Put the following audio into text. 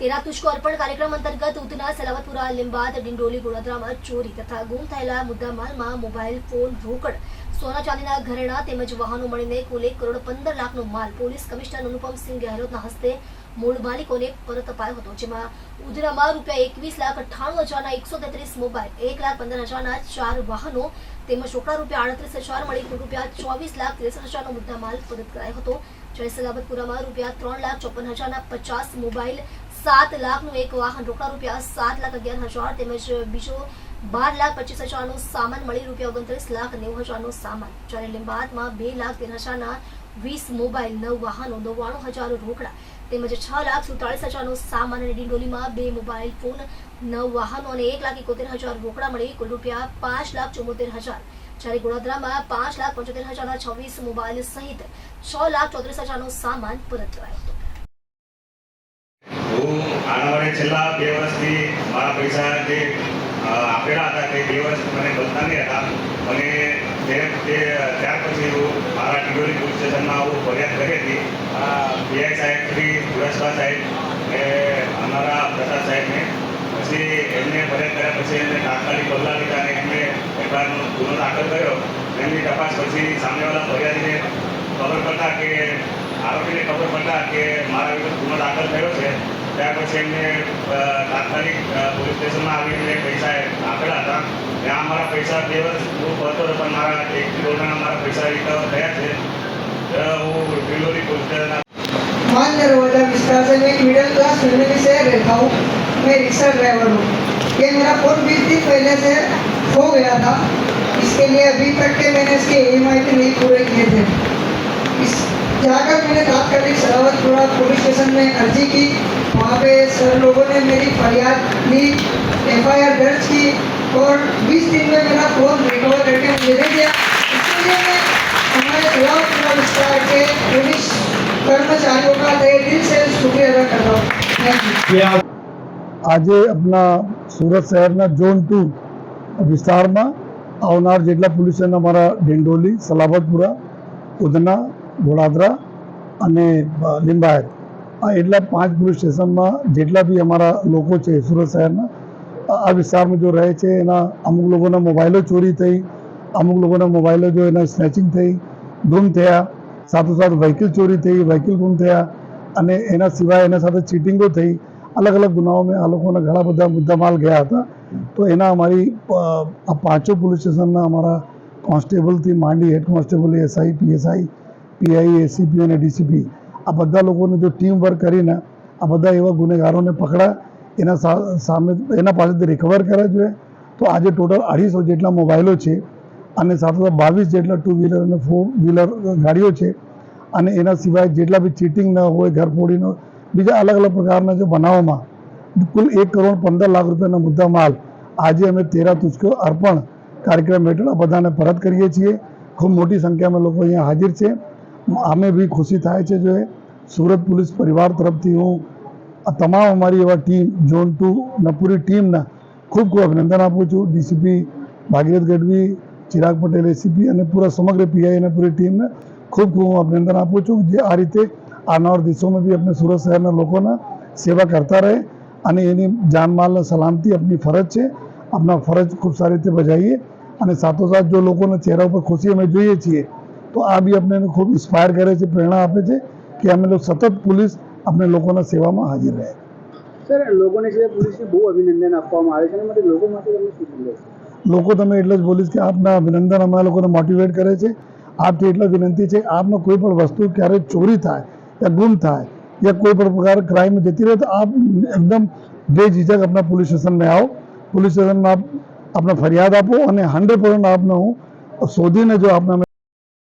તેના તુષ્કો અર્પણ કાર્યક્રમ અંતર્ગત ઉધના, સલાવતપુરા, લીંબાદ, ડિંડોલી ગોળાદરામાં ચોરી તથા ગુમ થયેલા મુદ્દામાલમાં મોબાઈલ ફોન રોકડ. સોના ચાંદીના ઘરેણા તેમજ વાહનો મળીને કુલ એક કરોડ પંદર લાખનો માલ પોલીસ કમિશનર અનુપમસિંહ ગેહલોતના હસ્તે મૂળ માલિકોને પરત અપાયો હતો, જેમાં ઉધનામાં રૂપિયા એકવીસ લાખ અઠ્ઠાણું હજારના એકસો તેત્રીસ મોબાઈલ, એક લાખ પંદર હજારના ચાર વાહનો તેમજ રોકડા રૂપિયા આડત્રીસ હજાર મળી કુલ રૂપિયા ચોવીસ લાખ ત્રેસઠ હજારનો મુદ્દામાલ પરત કરાયો હતો. જ્યારે સલાબતપુરામાં રૂપિયા ત્રણ લાખ ચોપન હજારના પચાસ મોબાઈલ સાત લાખનું એક વાહન રોકડા રૂપિયા સાત લાખ અગિયાર હજાર તેમજ બીજો બાર લાખ પચીસ હજારનો સામાન મળી રૂપિયા ઓગણત્રીસ લાખ નેવું હજારનો સામાન. જ્યારે લીંબાદમાં બે લાખ તેર હજારના વીસ મોબાઈલ, નવ વાહનો, નવ્વાણું હજાર રોકડા તેમજ છ લાખ સુડતાલીસ હજારનો સામાન અને ડિંડોલીમાં બે મોબાઈલ ફોન, નવ વાહનો અને એક લાખ એકોતેર હજાર રોકડા મળી કુલ રૂપિયા પાંચ લાખ ચુમ્મોતેર હજાર. જ્યારે ગોળાદરામાં પાંચ લાખ પંચોતેર હજારના છવ્વીસ મોબાઈલ સહિત છ લાખ ચોત્રીસ હજારનો સામાન પરત કરાયો હું આના વડે છેલ્લા બે વર્ષથી મારા પૈસા જે આપેલા હતા તે બે વર્ષ મને બનતા નહીં હતા. અને તે ત્યાર પછી હું મારા ડિડોલી પોલીસ સ્ટેશનમાં હું ફરિયાદ કરી હતી. પીઆઈ સાહેબ શ્રી સુરેશભા સાહેબ એ અમારા પ્રસાદ સાહેબને. પછી એમને ફરિયાદ કર્યા પછી એમને તાત્કાલિક પગલાં લીધા અને એમને એફઆઈઆરનો ગુનો દાખલ કર્યો. એમની તપાસ પછી સામેવાળા ફરિયાદીને ખબર પડતા કે, આરોપીને ખબર પડતા કે મારા વિરુદ્ધ ગુનો દાખલ થયો છે. ત્યાર પછી એમને અ, તાત્કાલિક અ, પોલીસ સ્ટેશનમાં આવી એમને પૈસા આપેલા હતા ત્યાં મારા પૈસા બે વર્ષ હું ભરતો હતો પણ મારા એક કરોડના મારા પૈસા રિકવર થયા છે અ, હું ડિલોરી પોલીસ સ્ટેશનના मान दरवाजा विस्तार से मैं एक मिडिल क्लास फैमिली से रहता हूँ मैं रिक्शा ड्राइवर हूँ ये मेरा फोन बीस दिन पहले से खो गया था इसके लिए अभी तक के मैंने इसके ई भी नहीं पूरे किए थे इस जाकर मैंने तात्कालिक सरावतपुरा पुलिस स्टेशन में अर्जी की वहाँ पे सर लोगों ने मेरी फरियाद ली एफ दर्ज की और 20 दिन में मेरा फ़ोन रिकवर करके मुझे दे दिया इसके लिए मैं हमारे सरावतपुरा विस्तार के पुलिस कर्मचारियों का तहे दिल से शुक्रिया अदा करता हूँ थैंक यू આજે આપણા સુરત શહેરના ઝોન ટુ વિસ્તારમાં આવનાર જેટલા પોલીસ સ્ટેશન અમારા ડિંડોલી સલાબતપુરા ઉધના ગોળાદરા અને અ, લિંબાયત આ એટલા પાંચ પોલીસ સ્ટેશનમાં જેટલા બી અમારા લોકો છે, સુરત શહેરના, આ- આ વિસ્તારમાં જો રહે છે, એના અમુક લોકોના મોબાઈલો ચોરી થઈ, અમુક લોકોના મોબાઈલો જો એના સ્નેચિંગ થઈ, ગુમ થયા, સાથોસાથ વ્હીકલ ચોરી થઈ વ્હીકલ ગુમ થયા, અને એના સિવાય એના સાથે ચીટિંગો થઈ, અલગ અલગ ગુનાઓમાં આ લોકોના ઘણા બધા મુદ્દામાલ ગયા હતા. તો એના અમારી આ પાંચો પોલીસ સ્ટેશનના અમારા કોન્સ્ટેબલથી માંડી head constable SI PSI PI ACP અને ડીસીપી આ બધા લોકોને જો ટીમ વર્ક કરીને આ બધા એવા ગુનેગારોને પકડા એના સામે એના પાસેથી રિકવર કરે જોઈએ તો આજે ટોટલ અઢીસો જેટલા મોબાઈલો છે અને સાથે બાવીસ જેટલા ટુ વ્હીલર અને ફોર વ્હીલર ગાડીઓ છે અને એના સિવાય જેટલા બી ચીટિંગ ન હોય, ઘરફોડીનો, બીજા અલગ અલગ પ્રકારના જે બનાવવામાં કુલ એક કરોડ પંદર લાખ રૂપિયાના મુદ્દા માલ આજે અમે તેરા તુચકો અર્પણ કાર્યક્રમ હેઠળ બધાને પરત કરીએ છીએ. ખૂબ મોટી સંખ્યામાં લોકો અહીંયા હાજર છે. અમે બી ખુશી થાય છે જો સુરત પોલીસ પરિવાર તરફથી હું આ તમામ અમારી એવા ટીમ, ઝોન ટુ ના પૂરી ટીમના ખૂબ ખૂબ અભિનંદન આપું છું. ડીસીપી ભાગીરથ ગઢવી, ચિરાગ પટેલ એસીપી અને પૂરા સમગ્ર પીઆઈ અને પૂરી ટીમને ખૂબ ખૂબ અભિનંદન આપું છું જે આ રીતે આવનાર દિવસોમાં બી આપણે સુરત શહેરના લોકોના સેવા કરતા રહે અને એની જાનમાલને સલામતી આપણી ફરજ છે. આપણા ફરજ ખૂબ સારી રીતે બજાવીએ અને સાથોસાથ જો લોકોના ચહેરા ઉપર ખુશી અમે જોઈએ છીએ, તો આ બી આપણે ખૂબ ઇન્સ્પાયર કરે છે, પ્રેરણા આપે છે કે અમે લોકો સતત પોલીસ આપણે લોકોના સેવામાં હાજર રહે. સર લોકોને છે પોલીસને બહુ અભિનંદન આપવામાં આવે છે અને માટે લોકો માટે તમને શું સંદેશ લોકો તમે એટલે જ બોલીશ કે આપના અભિનંદન અમારા લોકોને મોટિવેટ કરે છે. આપથી એટલે વિનંતી છે આપનો કોઈ પણ વસ્તુ ક્યારેય ચોરી થાય યા ગુમ થાય યા કોઈ પણ પ્રકાર ક્રાઇમ જતી રહે તો આપ એકદમ બેઝિઝક આપણા પોલીસ સ્ટેશનમાં આવો. પોલીસ સ્ટેશનમાં આપ આપણે ફરિયાદ આપો અને હંડ્રેડ પર્સન્ટ આપને હું શોધીને જો આપને